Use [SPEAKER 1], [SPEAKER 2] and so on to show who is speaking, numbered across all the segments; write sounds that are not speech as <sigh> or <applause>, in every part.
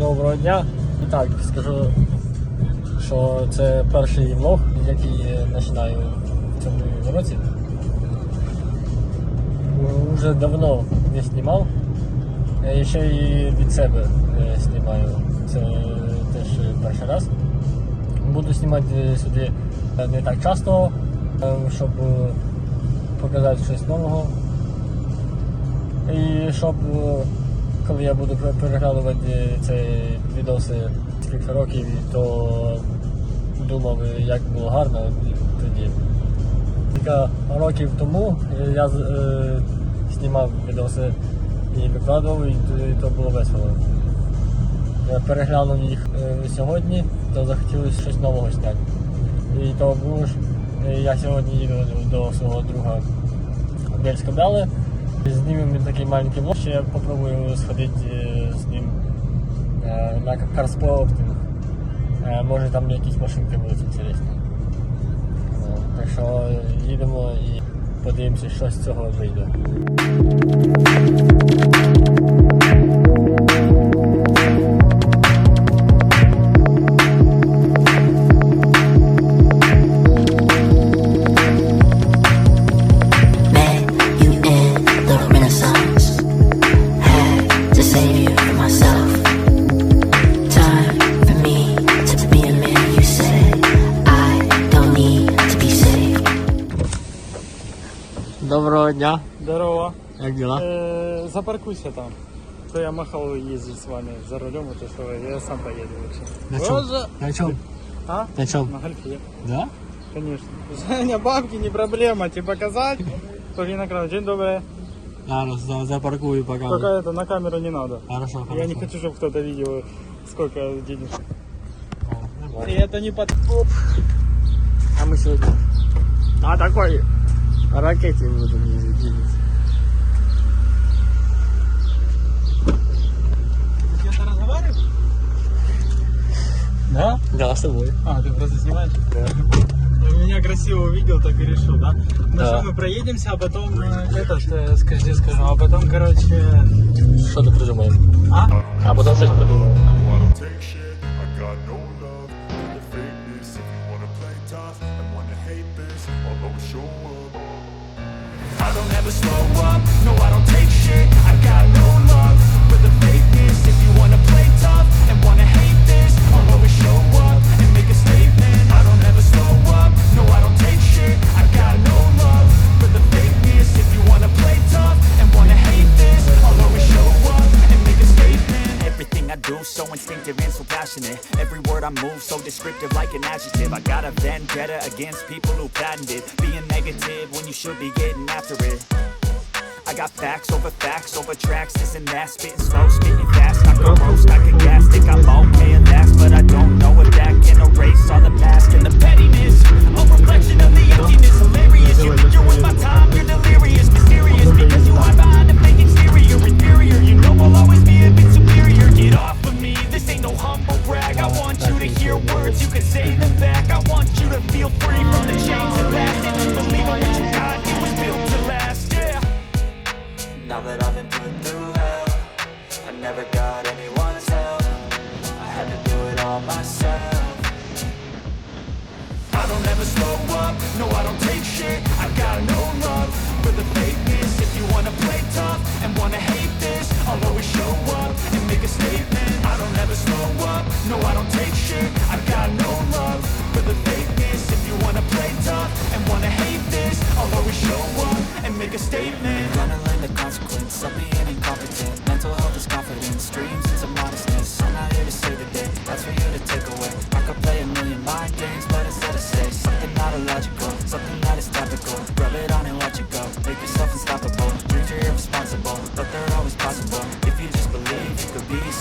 [SPEAKER 1] Доброго дня. І так, скажу, що це перший влог, який я починаю в цьому році. Уже давно не знімав. Е, Ще і від себе е, знімаю. Це теж перший раз. Буду знімати сюди не так часто, е, щоб е, показати щось нового. І щоб е, коли я буду пере- переглядувати ці відоси скільки років, то думав, як було гарно тоді. Кілька років тому я е, знімав відоси і викладував, і то- було весело. Я переглянув їх е, сьогодні, то захотілося щось нового зняти. І то було е, я сьогодні їду до свого друга в Бельська Такий маленький влог, ще я попробую сходити с з ним е, на карспортинг. Е, Може там якісь машинки будуть інтересні. Е, Так що е, їдемо і подивимося, що з цього вийде. Доброго дня,
[SPEAKER 2] Здорово.
[SPEAKER 1] як діла?
[SPEAKER 2] Э, запаркуйся там. То я махал ездить с вами за рулем, это что я сам поеду лучше.
[SPEAKER 1] На
[SPEAKER 2] Боже.
[SPEAKER 1] На чому?
[SPEAKER 2] А?
[SPEAKER 1] На чому?
[SPEAKER 2] На гольфе,
[SPEAKER 1] Да?
[SPEAKER 2] конечно. <laughs> Женя, бабки не проблема, тебе показать? Только на краю. День добрый.
[SPEAKER 1] Зараз за- запаркую пока.
[SPEAKER 2] Только это на камеру не надо.
[SPEAKER 1] Хорошо, хорошо.
[SPEAKER 2] Я не хочу, чтобы кто-то видел, сколько денег. И это не под...
[SPEAKER 1] А мы сегодня на такой ракете будем ездить.
[SPEAKER 2] Где-то разговариваешь? Да?
[SPEAKER 1] Да, с тобой.
[SPEAKER 2] А, ты просто снимаешь? Да. Меня красиво увидел, так и решил, да? Ну
[SPEAKER 1] Да.
[SPEAKER 2] что, мы проедемся, а потом э, этот, э, скажи, скажу, а потом, короче,
[SPEAKER 1] Що ти придумаєш?
[SPEAKER 2] а?
[SPEAKER 1] А потім щось придумаємо.
[SPEAKER 3] I don't take shit, I got no love for the fakeness. If you wanna play tough and wanna hate this, I'll always show up. Don't ever slow up, no I don't take shit. I got no love for the fakeness. If you wanna play
[SPEAKER 4] Move so descriptive like an adjective. I got a vendetta against people who patented Being negative when you should be getting after it. I got facts over facts over tracks This and that, spitting slow, spitting fast
[SPEAKER 3] up, no I don't take shit. I've got no love for the fakeness. If you wanna play tough and wanna hate this I'll always show up and make a statement. I don't ever slow up, no I don't take shit. I got no love for the fakeness. If you wanna play tough and wanna hate this I'll always show up and make a statement.
[SPEAKER 4] Gonna learn the consequence. Of being incompetent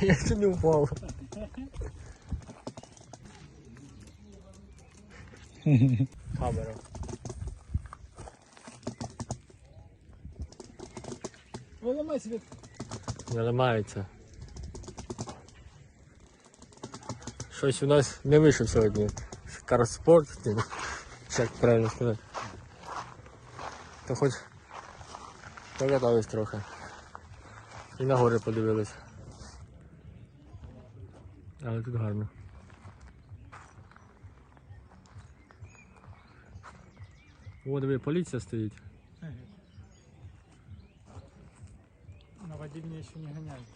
[SPEAKER 1] Я чуть не упав. Камера.
[SPEAKER 2] Виламай собі.
[SPEAKER 1] Не ламається. Щось у нас не вийшов сьогодні. Карспорт, як правильно сказати. То хоч покатались трохи. І на гори подивились. Але тут гарно. О, диви, поліція стоїть.
[SPEAKER 2] На воді мене ще не ганяють.